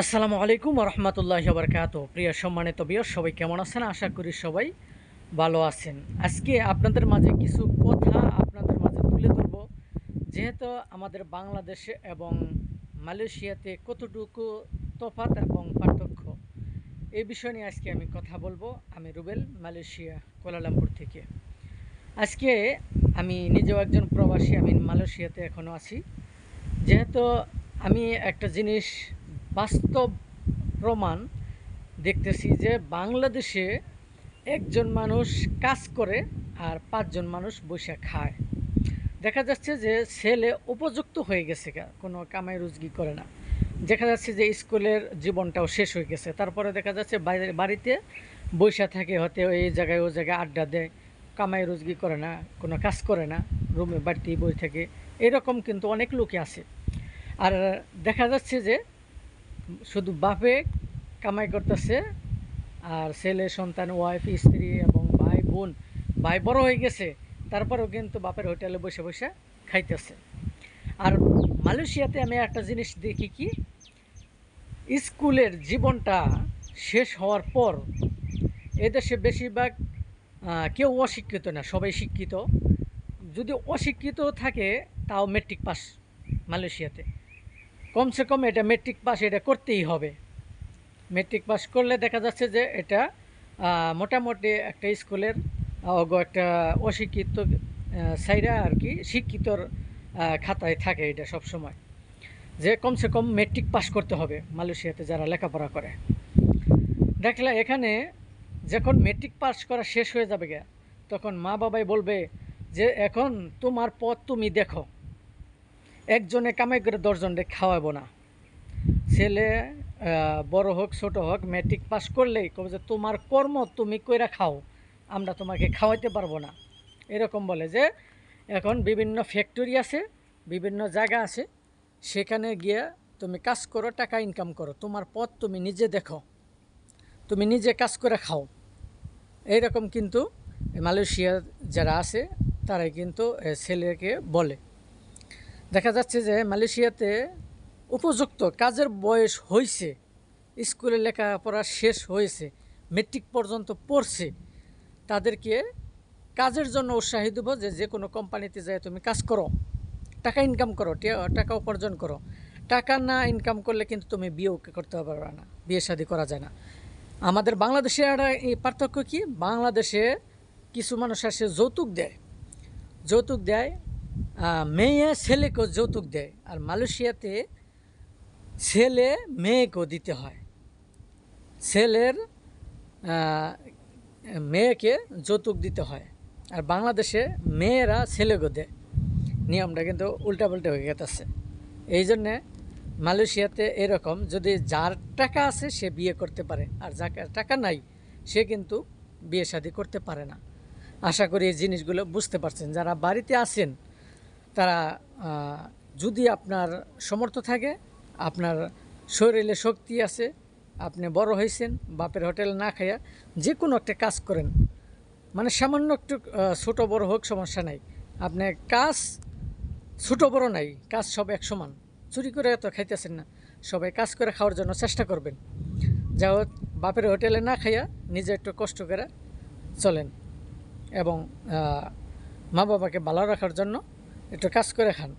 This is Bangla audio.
আসসালামু আলাইকুম রহমতুল্লাহ বরকাত প্রিয় সম্মানিত বিয় সবাই কেমন আছেন? আশা করি সবাই ভালো আছেন। আজকে আপনাদের মাঝে কিছু কথা আপনাদের মাঝে তুলে ধরব। যেহেতু আমাদের বাংলাদেশে এবং মালয়েশিয়াতে কতটুকু তফাৎ এবং পার্থক্য এই বিষয় নিয়ে আজকে আমি কথা বলব। আমি রুবেল, মালয়েশিয়া কোলালামপুর থেকে। আজকে আমি নিজেও একজন প্রবাসী, আমি মালয়েশিয়াতে এখনও আছি। যেহেতু আমি একটা জিনিস বাস্তব প্রমাণ দেখতেছি যে বাংলাদেশে একজন মানুষ কাজ করে আর পাঁচজন মানুষ বসে খায়। দেখা যাচ্ছে যে ছেলে উপযুক্ত হয়ে গেছে কোনো কামাই রুজগি করে না। দেখা যাচ্ছে যে স্কুলের জীবনটাও শেষ হয়ে গেছে। তারপরে দেখা যাচ্ছে বাড়িতে বৈশা থাকে হতে এই জায়গায় ও জায়গায় আড্ডা দেয়, কামাই রুজগি করে না, কোনো কাজ করে না, রুমে বাড়িতেই বই থাকে। এরকম কিন্তু অনেক লোকে আছে। আর দেখা যাচ্ছে যে শুধু বাপে কামাই করতেছে আর ছেলে, সন্তান ওয়াইফ স্ত্রী এবং ভাই, বোন, ভাই বড় হয়ে গেছে, তারপরেও কিন্তু বাপের হোটেলে বসে বসে খাইতেছে। আর মালয়েশিয়াতে আমি একটা জিনিস দেখি কি? স্কুলের জীবনটা শেষ হওয়ার পর এদেশে বেশিরভাগ কেউ অশিক্ষিত না, সবাই শিক্ষিত। যদি অশিক্ষিত থাকে, তাও মেট্রিক পাস মালয়েশিয়াতে। কমসে কম এটা মেট্রিক পাস এটা করতেই হবে। মেট্রিক পাস করলে দেখা যাচ্ছে যে এটা মোটামুটি একটা স্কুলের একটা অশিক্ষিত সাইরা আর কি শিক্ষিতর খাতায় থাকে এটা সব সময় যে কমসে কম মেট্রিক পাস করতে হবে মালয়েশিয়াতে যারা লেখাপড়া করে। দেখলে এখানে যখন মেট্রিক পাস করা শেষ হয়ে যাবে তখন মা বাবাই বলবে যে, এখন তোমার পথ তুমি দেখো। একজনে কামাই করে দশজনকে খাওয়াবো না। ছেলে বড় হোক, ছোট হোক ম্যাট্রিক পাস করলেই কবে যে তোমার কর্ম তুমি কইরা খাও, আমরা তোমাকে খাওয়াইতে পারব না। এরকম বলে যে, এখন বিভিন্ন ফ্যাক্টরি আছে, বিভিন্ন জায়গা আছে, সেখানে গিয়ে তুমি কাজ করো, টাকা ইনকাম করো, তোমার পথ তুমি নিজে দেখো, তুমি নিজে কাজ করে খাও। এইরকম কিন্তু মালয়েশিয়া যারা আছে, তারাই কিন্তু ছেলেকে বলে। দেখা যাচ্ছে যে মালয়েশিয়াতে উপযুক্ত কাজের বয়স হয়েছে স্কুলে লেখাপড়া শেষ হয়েছে মেট্রিক পর্যন্ত পড়ছে, তাদেরকে কাজের জন্য উৎসাহী দেবো যে যে কোনো কোম্পানিতে যায় তুমি কাজ করো, টাকা ইনকাম করো টাকা উপার্জন করো। টাকা না ইনকাম করলে কিন্তু তুমি বিয়েও করতে পারবে না, বিয়ে শাদী করা যায় না। আমাদের বাংলাদেশে একটা এই পার্থক্য কি? বাংলাদেশে কিছু মানুষ আসে যৌতুক দেয় যৌতুক দেয় মেয়ে ছেলেকেও যৌতুক দেয় আর মালয়েশিয়াতে ছেলে মেয়েকেও দিতে হয়। ছেলের মেয়েকে যৌতুক দিতে হয় আর বাংলাদেশে মেয়েরা ছেলেকেও দেয়। নিয়মটা কিন্তু উল্টাপাল্টা হয়ে গেছে এই জন্যে মালয়েশিয়াতে এরকম যদি যার টাকা আছে সে বিয়ে করতে পারে আর যার টাকা নাই সে কিন্তু বিয়ে শাদী করতে পারে না। আশা করি এই জিনিসগুলো বুঝতে পারছেন। যারা বাড়িতে আছেন তারা যদি আপনার সমর্থ থাকে, আপনার শরীরে শক্তি আছে, আপনি বড় হয়েছেন, বাপের হোটেল না খাইয়া যে কোনো একটা কাজ করেন। মানে সামান্য একটু ছোট বড় হোক, সমস্যা নাই। আপনি কাজ, ছোট বড় নাই, কাজ সব এক সমান। চুরি করে তো খাইতেছেন না। সবাই কাজ করে খাওয়ার জন্য চেষ্টা করবেন। যা হোক বাপের হোটেলে না খাইয়া নিজে একটু কষ্ট করে চলেন। এবং মা বাবাকে ভালো রাখার জন্য একটু কাজ করে খান।